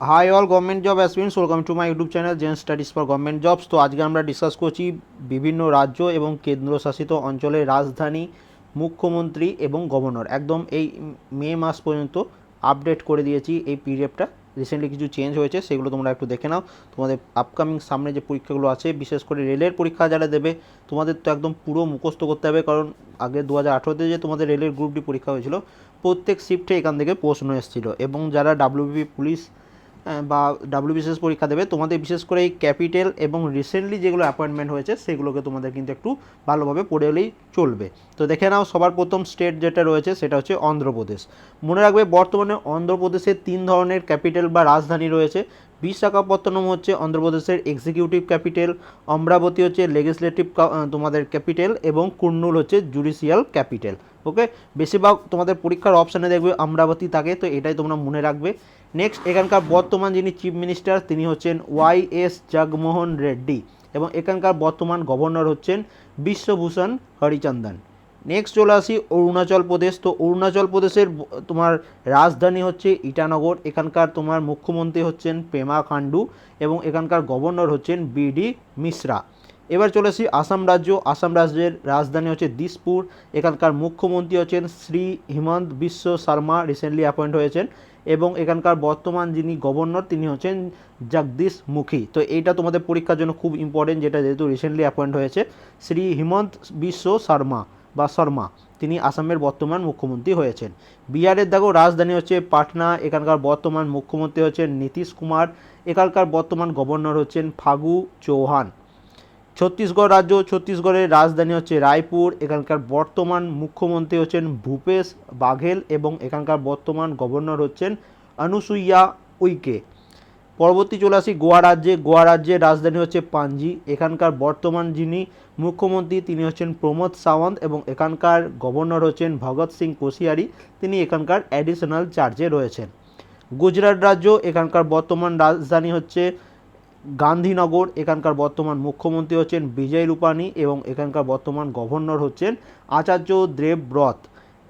Hi all government job aspirants welcome to my YouTube channel Zen Studies for government jobs তো আজকে আমরা discuss করছি বিভিন্ন রাজ্য এবং কেন্দ্রশাসিত অঞ্চলের রাজধানী, মুখ্যমন্ত্রী এবং গভর্নর একদম এই মে মাস পর্যন্ত আপডেট করে দিয়েছি এই পিডিএফটা রিসেন্টলি কিছু চেঞ্জ হয়েছে, সেগুলো তোমরা একটু দেখে নাও। তোমাদের আপকামিং সামনে যে পরীক্ষাগুলো আছে, বিশেষ করে রেলের পরীক্ষা যারা দেবে, তোমাদের তো একদম পুরো মুখস্থ করতে হবে, কারণ আগে দু হাজার আঠেরোতে যে তোমাদের রেলের গ্রুপ ডি পরীক্ষা হয়েছিল, প্রত্যেক শিফটে এখান থেকে প্রশ্ন এসেছিল। এবং যারা ডাব্লিউবি পুলিশ বা ডাব্লিউবিসিএস পরীক্ষা দেবে, তোমাদের বিশেষ করে এই ক্যাপিটাল এবং রিসেন্টলি যেগুলো অ্যাপয়েন্টমেন্ট হয়েছে, সেগুলোকে তোমাদের কিন্তু একটু ভালোভাবে পড়ে এলেই চলবে। তো দেখে নাও, সবার প্রথম স্টেট যেটা রয়েছে, সেটা হচ্ছে অন্ধ্রপ্রদেশ। মনে রাখবে, বর্তমানে অন্ধ্রপ্রদেশে তিন ধরনের ক্যাপিটাল বা রাজধানী রয়েছে। বিশাখাপত্তনম হচ্ছে অন্ধ্রপ্রদেশের এক্সিকিউটিভ ক্যাপিটাল অমরাবতী হচ্ছে লেজিসলেটিভ তোমাদের ক্যাপিটাল এবং কুর্নুল হচ্ছে জুডিশিয়াল ক্যাপিটাল ওকে বেশিরভাগ তোমাদের পরীক্ষার অপশানে দেখবে অমরাবতী থাকে, তো এটাই তোমরা মনে রাখবে। নেক্সট এখানকার বর্তমান যিনি চিফ মিনিস্টার তিনি হচ্ছেন ওয়াই এস জগমোহন রেড্ডি এবং এখানকার বর্তমান গভর্নর হচ্ছেন বিশ্বভূষণ হরিচন্দন। নেক্সট চলে আসি অরুণাচল প্রদেশ। তো অরুণাচল প্রদেশের তোমার রাজধানী হচ্ছে ইটানগর। এখানকার তোমার মুখ্যমন্ত্রী হচ্ছেন পেমা খান্ডু এবং এখানকার গভর্নর হচ্ছেন বিডি মিশ্রা। এবার চলে আসি আসাম রাজ্য। আসাম রাজ্যের রাজধানী হচ্ছে দিসপুর। এখানকার মুখ্যমন্ত্রী হচ্ছেন শ্রী হিমন্ত বিশ্ব শর্মা রিসেন্টলি অ্যাপয়েন্ট হয়েছেন। এবং এখানকার বর্তমান যিনি গভর্নর, তিনি হচ্ছেন জগদীশ মুখী। তো এইটা তোমাদের পরীক্ষার জন্য খুব ইম্পর্টেন্ট যেটা যেহেতু রিসেন্টলি অ্যাপয়েন্ট হয়েছে। শ্রী হিমন্ত বিশ্ব শর্মা। বা শর্মা, তিনি আসামের বর্তমান মুখ্যমন্ত্রী হয়েছেন। বিহারের দেখো রাজধানী হচ্ছে পাটনা, এখানকার বর্তমান মুখ্যমন্ত্রী হচ্ছেন নীতিশ কুমার, এখানকার বর্তমান গভর্নর হচ্ছেন ফাগু চৌহান। ছত্তিশগড় রাজ্য, ছত্তিশগড়ের রাজধানী হচ্ছে রায়পুর, এখানকার বর্তমান মুখ্যমন্ত্রী হচ্ছেন ভূপেশ বাঘেল এবং এখানকার বর্তমান গভর্নর হচ্ছেন অনুসুইয়া উইকে। পরবর্তী চলে আসি গোয়া রাজ্যে। গোয়া রাজ্যের রাজধানী হচ্ছে পাঞ্জি এখানকার বর্তমান যিনি মুখ্যমন্ত্রী, তিনি হচ্ছেন প্রমোদ সাওয়ান্ত এবং এখানকার গভর্নর হচ্ছেন ভগৎ সিং কোশিয়ারি। তিনি এখানকার অ্যাডিশনাল চার্জে রয়েছেন। গুজরাট রাজ্য, এখানকার বর্তমান রাজধানী হচ্ছে গান্ধীনগর। এখানকার বর্তমান মুখ্যমন্ত্রী হচ্ছেন বিজয় রূপানী এবং এখানকার বর্তমান গভর্নর হচ্ছেন আচার্য দেব দেবব্রত।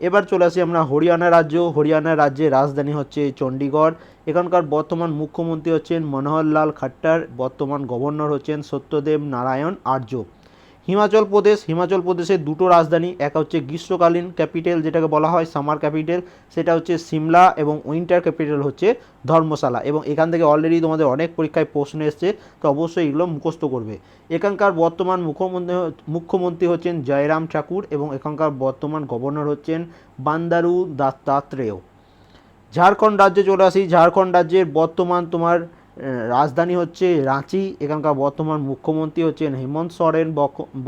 এবার চলে আসি আমরা হরিয়ানা রাজ্য। হরিয়ানা রাজ্যের রাজধানী হচ্ছে চণ্ডীগড় এখানকার বর্তমান মুখ্যমন্ত্রী হচ্ছেন মনোহরলাল খাট্টার, বর্তমান গভর্নর হচ্ছেন সত্যদেব নারায়ণ আর্য। হিমাচল প্রদেশ, হিমাচল প্রদেশের দুটো রাজধানী, এক হচ্ছে গ্রীষ্মকালীন ক্যাপিটাল যেটাকে বলা হয় সামার ক্যাপিটাল, সেটা হচ্ছে সিমলা এবং উইন্টার ক্যাপিটাল হচ্ছে ধর্মশালা। এবং এখান থেকে অলরেডি তোমাদের অনেক পরীক্ষায় প্রশ্ন এসছে, তো অবশ্যই এগুলো মুখস্থ করবে। এখানকার বর্তমান মুখ্যমন্ত্রী মুখ্যমন্ত্রী হচ্ছেন জয়রাম ঠাকুর এবং এখানকার বর্তমান গভর্নর হচ্ছেন বান্দারু দাত্তাত্রেয়। ঝাড়খণ্ড রাজ্যে চলে আসি। ঝাড়খণ্ড রাজ্যের বর্তমান তোমার রাজধানী হচ্ছে রাঁচি, এখানকার বর্তমান মুখ্যমন্ত্রী হচ্ছেন হেমন্ত সোরেন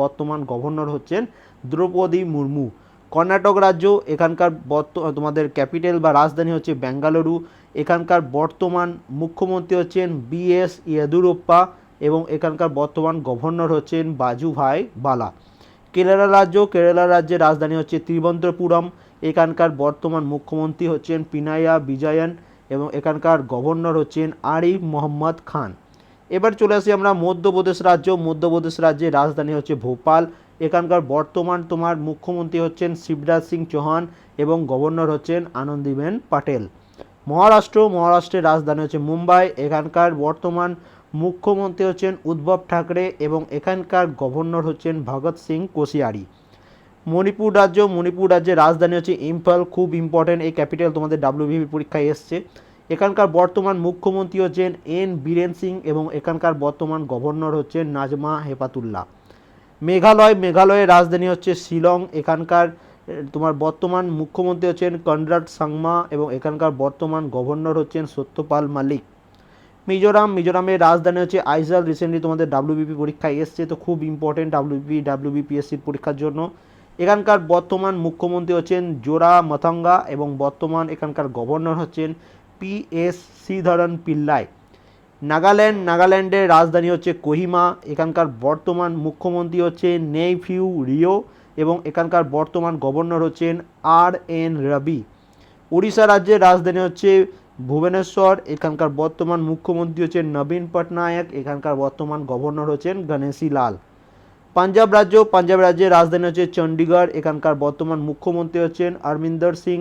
বর্তমান গভর্নর হচ্ছেন দ্রৌপদী মুর্মু। কর্ণাটক রাজ্য, এখানকার বর্ত, তোমাদের ক্যাপিটাল বা রাজধানী হচ্ছে বেঙ্গালুরু, এখানকার বর্তমান মুখ্যমন্ত্রী হচ্ছেন বি এস ইয়েদুরপ্পা এবং এখানকার বর্তমান গভর্নর হচ্ছেন বাজু ভাই বালা। কেরালা রাজ্য, কেরালা রাজ্যের রাজধানী হচ্ছে ত্রিবন্তপুরম এখানকার বর্তমান মুখ্যমন্ত্রী হচ্ছেন পিনাইয়া বিজয়ন এবং এখানকার গভর্নর হচ্ছেন আরিফ মোহাম্মদ খান। এবার চলে আসি আমরা মধ্যপ্রদেশ রাজ্য। মধ্যপ্রদেশ রাজ্যের রাজধানী হচ্ছে ভোপাল। এখানকার বর্তমান তোমার মুখ্যমন্ত্রী হচ্ছেন শিবরাজ সিং চৌহান এবং গভর্নর হচ্ছেন আনন্দীবেন পাটেল। মহারাষ্ট্র, মহারাষ্ট্রের রাজধানী হচ্ছে মুম্বাই। এখানকার বর্তমান মুখ্যমন্ত্রী হচ্ছেন উদ্ধব ঠাকরে এবং এখানকার গভর্নর হচ্ছেন ভগৎ সিং কোশিয়ারি। মণিপুর রাজ্য, মণিপুর রাজ্যের রাজধানী হচ্ছে ইম্ফল। খুব ইম্পর্টেন্ট এই ক্যাপিটাল তোমাদের ডাব্লিউবিপি পরীক্ষায় এসছে। এখানকার বর্তমান মুখ্যমন্ত্রী হচ্ছেন এন বীরেন সিং এবং এখানকার বর্তমান গভর্নর হচ্ছেন নাজমা হেপাতুল্লাহ মেঘালয়, মেঘালয়ের রাজধানী হচ্ছে শিলং। এখানকার, তোমার বর্তমান মুখ্যমন্ত্রী হচ্ছেন কনরাড সাংমা এবং এখানকার বর্তমান গভর্নর হচ্ছেন সত্যপাল মালিক। মিজোরাম, মিজোরামের রাজধানী হচ্ছে আইজাল। রিসেন্টলি তোমাদের ডাব্লিউবিপি পরীক্ষায় এসছে, তো খুব ইম্পর্টেন্ট ডাব্লিউবিপি ডাব্লিউবিপিএসসির পরীক্ষার জন্য। এখানকার বর্তমান মুখ্যমন্ত্রী হচ্ছেন জোরা মথঙ্গা এবং বর্তমান এখানকার গভর্নর হচ্ছেন পি এস শ্রীধরন পিল্লাই। নাগাল্যান্ড, নাগাল্যান্ডের রাজধানী হচ্ছে কোহিমা। এখানকার বর্তমান মুখ্যমন্ত্রী হচ্ছে নেইফিউ রিও এবং এখানকার বর্তমান গভর্নর হচ্ছেন আর এন রবি। উড়িষ্যা রাজ্যের রাজধানী হচ্ছে ভুবনেশ্বর। এখানকার বর্তমান মুখ্যমন্ত্রী হচ্ছেন নবীন পটনায়ক এখানকার বর্তমান গভর্নর হচ্ছেন গণেশী লাল পাঞ্জাব রাজ্য, পাঞ্জাব রাজ্যের রাজধানী হচ্ছে চণ্ডীগড়। এখানকার বর্তমান মুখ্যমন্ত্রী হচ্ছেন অরবিন্দর সিং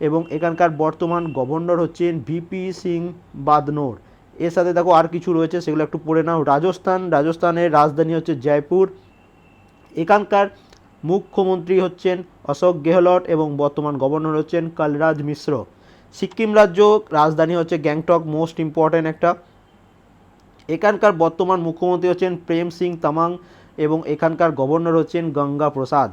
এবং এখানকার বর্তমান গভর্নর হচ্ছেন ভিপি সিং বাদনোর। এর সাথে দেখো আর কিছু রয়েছে, সেগুলো একটু পড়ে নাও। রাজস্থান, রাজস্থানের রাজধানী হচ্ছে জয়পুর। এখানকার মুখ্যমন্ত্রী হচ্ছেন অশোক গেহলট এবং বর্তমান গভর্নর হচ্ছেন কালরাজ মিশ্র। সিকিম রাজ্য রাজধানী হচ্ছে গ্যাংটক, মোস্ট ইম্পর্ট্যান্ট একটা। এখানকার বর্তমান মুখ্যমন্ত্রী হচ্ছেন প্রেম সিং তামাং। এবং এখানকার গভর্নর হচ্ছেন গঙ্গা প্রসাদ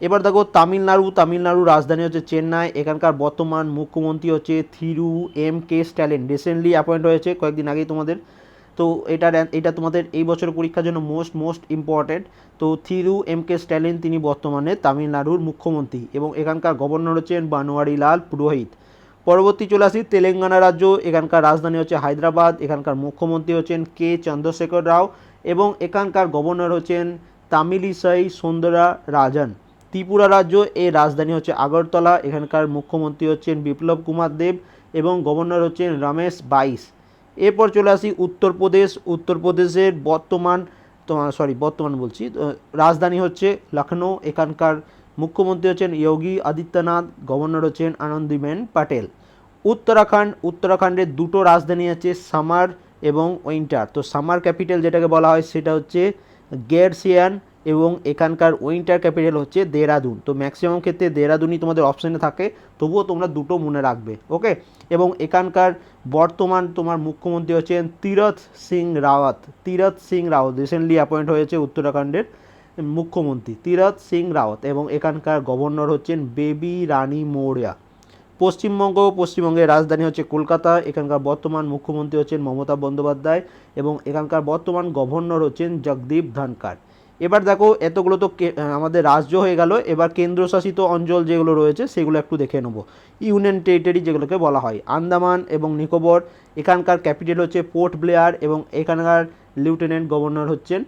এবার দেখো, তামিলনাড়ু তামিলনাড়ু রাজধানী হচ্ছে চেন্নাই, এখানকার বর্তমান মুখ্যমন্ত্রী হচ্ছে Thiru M K Stalin. Recently appoint হয়েছে কয়েকদিন আগেই তোমাদের। তো এটা এটা তোমাদের এই বছরের পরীক্ষার জন্য মোস্ট মোস্ট ইম্পর্টেন্ট তো থিরু এম কে স্ট্যালিন তিনি বর্তমানে তামিলনাড়ুর মুখ্যমন্ত্রী এবং এখানকার গভর্নর হচ্ছেন বানোয়ারি লাল পুরোহিত। পরবর্তী চলে আসি তেলেঙ্গানা রাজ্য, এখানকার রাজধানী হচ্ছে হায়দ্রাবাদ, এখানকার মুখ্যমন্ত্রী হচ্ছেন কে চন্দ্রশেখর রাও। এবং এখানকার গভর্নর হচ্ছেন তামিলিসাই সুন্দরা রাজন। ত্রিপুরা রাজ্য এর রাজধানী হচ্ছে আগরতলা। এখানকার মুখ্যমন্ত্রী হচ্ছেন বিপ্লব কুমার দেব এবং গভর্নর হচ্ছেন রমেশ বাইস এরপর চলে আসি উত্তরপ্রদেশ। উত্তরপ্রদেশের বর্তমান তোমার সরি বর্তমান বলছি রাজধানী হচ্ছে লখনৌ এখানকার মুখ্যমন্ত্রী হচ্ছেন যোগী আদিত্যনাথ, গভর্নর হচ্ছেন আনন্দিবেন প্যাটেল উত্তরাখণ্ড, উত্তরাখণ্ডের দুটো রাজধানী আছে, সামার এবং উইন্টার তো সামার ক্যাপিটাল যেটাকে বলা হয়, সেটা হচ্ছে গেরসিয়ান এবং এখানকার উইন্টার ক্যাপিটাল হচ্ছে দেরাদুন তো ম্যাক্সিমাম ক্ষেত্রে দেরাদুনই তোমাদের অপশানে থাকে, তবুও তোমরা দুটো মনে রাখবে ওকে এবং এখানকার বর্তমান তোমার মুখ্যমন্ত্রী হচ্ছেন তীরথ সিং রাওয়াত। তীরথ সিং রাওয়াত রিসেন্টলি অ্যাপয়েন্ট হয়েছে উত্তরাখণ্ডের মুখ্যমন্ত্রী, তীরথ সিং রাওয়াত। এবং এখানকার গভর্নর হচ্ছেন বেবি রানী মৌর্যা। পশ্চিমবঙ্গ, পশ্চিমবঙ্গের রাজধানী হচ্ছে কলকাতা, এখানকার বর্তমান মুখ্যমন্ত্রী হচ্ছেন মমতা বন্দ্যোপাধ্যায় এবং এখানকার বর্তমান গভর্নর হচ্ছেন জগদীপ ধনকার এবার দেখো, এতগুলো তো আমাদের রাজ্য হয়ে গেল, এবার কেন্দ্রশাসিত অঞ্চল যেগুলো রয়েছে সেগুলো একটু দেখে নেব। ইউনিয়ন টেরিটরি যেগুলোকে বলা হয়, আন্দামান এবং নিকোবর, এখানকার ক্যাপিটাল হচ্ছে পোর্ট ব্লেয়ার এবং এখানকার লেফটেন্যান্ট গভর্নর হচ্ছেন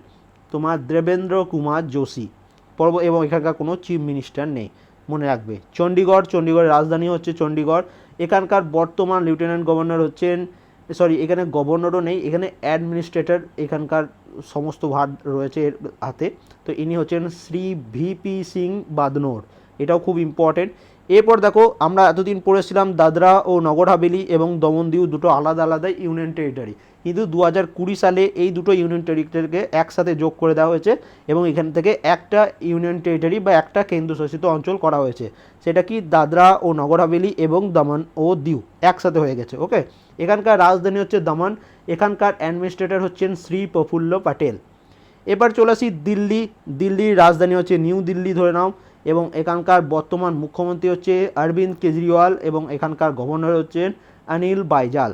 তোমার দেবেন্দ্র কুমার যোশী। পর্ব এবং এখানকার কোনো চিফ মিনিস্টার নেই। মনে রাখবে। চণ্ডীগড় চণ্ডীগড়ের রাজধানী হচ্ছে চণ্ডীগড় এখানকার বর্তমান লেফটেন্যান্ট গভর্নর হচ্ছেন সরি এখানে গভর্নরও নেই, এখানে অ্যাডমিনিস্ট্রেটর এখানকার সমস্ত ভার রয়েছে এর হাতে। তো ইনি হচ্ছেন শ্রী ভিপি সিং বাদনোর। এটাও খুব ইম্পর্টেন্ট এরপর দেখো, আমরা এতদিন পড়েছিলাম দাদরা ও নগর হাভেলি এবং দমন দিউ দুটো আলাদা আলাদা ইউনিয়ন টেরিটরি কিন্তু দু হাজার কুড়ি সালে এই দুটো ইউনিয়ন টেরিটরিকে একসাথে যোগ করে দেওয়া হয়েছে এবং এখান থেকে একটা ইউনিয়ন টেরিটরি বা একটা কেন্দ্রশাসিত অঞ্চল করা হয়েছে। সেটা কি দাদরা ও নগর হাভেলি এবং দমন ও দিউ একসাথে হয়ে গেছে ওকে এখানকার রাজধানী হচ্ছে দমন, এখানকার অ্যাডমিনিস্ট্রেটর হচ্ছেন শ্রী প্রফুল্ল প্যাটেল এবার চলে আসি দিল্লি, দিল্লির রাজধানী হচ্ছে নিউ দিল্লি ধরে নাও। এবং এখানকার বর্তমান মুখ্যমন্ত্রী হচ্ছে অরবিন্দ কেজরিওয়াল এবং এখানকার গভর্নর হচ্ছেন অনিল বাইজাল।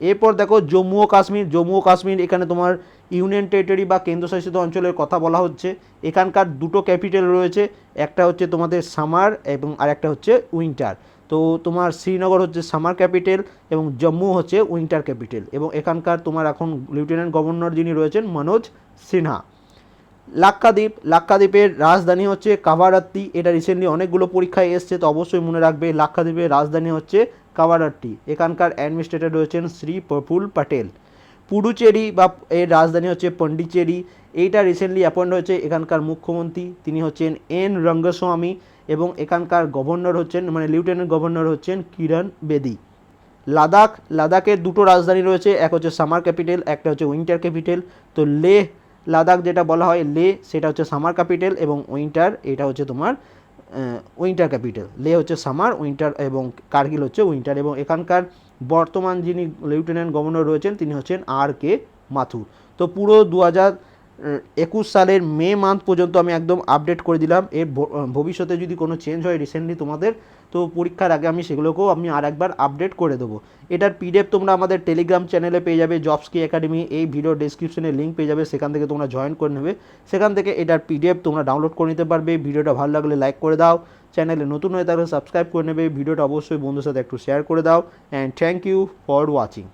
এরপর দেখো জম্মু ও কাশ্মীর। জম্মু ও কাশ্মীর এখানে তোমার ইউনিয়ন টেরিটরি বা কেন্দ্রশাসিত অঞ্চলের কথা বলা হচ্ছে। এখানকার দুটো ক্যাপিটাল রয়েছে, একটা হচ্ছে তোমাদের সামার এবং আরেকটা হচ্ছে উইন্টার। তো তোমার শ্রীনগর হচ্ছে সামার ক্যাপিটাল এবং জম্মু হচ্ছে উইন্টার ক্যাপিটাল এবং এখানকার তোমার এখন লেফটেন্যান্ট গভর্নর যিনি রয়েছেন, মনোজ সিনহা। লাক্ষাদ্বীপ, লাক্ষাদ্বীপের রাজধানী হচ্ছে কাভারাত্তি। এটা রিসেন্টলি অনেকগুলো পরীক্ষায় এসছে, তো অবশ্যই মনে রাখবে, লাক্ষাদ্বীপের রাজধানী হচ্ছে কাভারাট্টি এখানকার অ্যাডমিনিস্ট্রেটর রয়েছেন শ্রী প্রফুল প্যাটেল পুডুচেরি বা এর রাজধানী হচ্ছে পন্ডিচেরি। এইটা রিসেন্টলি অ্যাপয়েন্ট হয়েছে এখানকার মুখ্যমন্ত্রী, তিনি হচ্ছেন এন রঙ্গস্বামী এবং এখানকার গভর্নর হচ্ছেন মানে লেফটেন্যান্ট গভর্নর হচ্ছেন কিরণ বেদি। লাদাখ, লাদাখের দুটো রাজধানী রয়েছে, এক হচ্ছে সামার ক্যাপিটাল, একটা হচ্ছে উইন্টার ক্যাপিটাল। তো লেহ লাদাখ যেটা বলা হয় লে, সেটা হচ্ছে সামার ক্যাপিটাল এবং উইন্টার, এটা হচ্ছে তোমার উইন্টার ক্যাপিটাল। লে হচ্ছে সামার, উইন্টার এবং কার্গিল হচ্ছে উইন্টার এবং এখানকার বর্তমান যিনি লেফটেন্যান্ট গভর্নর রয়েছেন, তিনি হচ্ছেন আর কে মাথুর। তো পুরো দু হাজার একুশ সালের মে মান্থ পর্যন্ত আমি একদম আপডেট করে দিলাম। এর ভবিষ্যতে যদি কোনো চেঞ্জ হয় রিসেন্টলি তোমাদের, তো পরীক্ষার আগে আমি সেগুলোকেও আমি আর একবার আপডেট করে দেবো। এটার পিডিএফ তোমরা আমাদের টেলিগ্রাম চ্যানেলে পেয়ে যাবে জবস জবসকি একাডেমি এই ভিডিও ডেসক্রিপশনে লিঙ্ক পেয়ে যাবে, সেখান থেকে তোমরা জয়েন করে নেবে। সেখান থেকে এটার পিডিএফ তোমরা ডাউনলোড করে নিতে পারবে। ভিডিওটা ভালো লাগলে লাইক করে দাও। চ্যানেলে নতুন হয়ে থাকলে সাবস্ক্রাইব করে নেবে। ভিডিওটা অবশ্যই বন্ধুর সাথে একটু শেয়ার করে দাও। And thank you for watching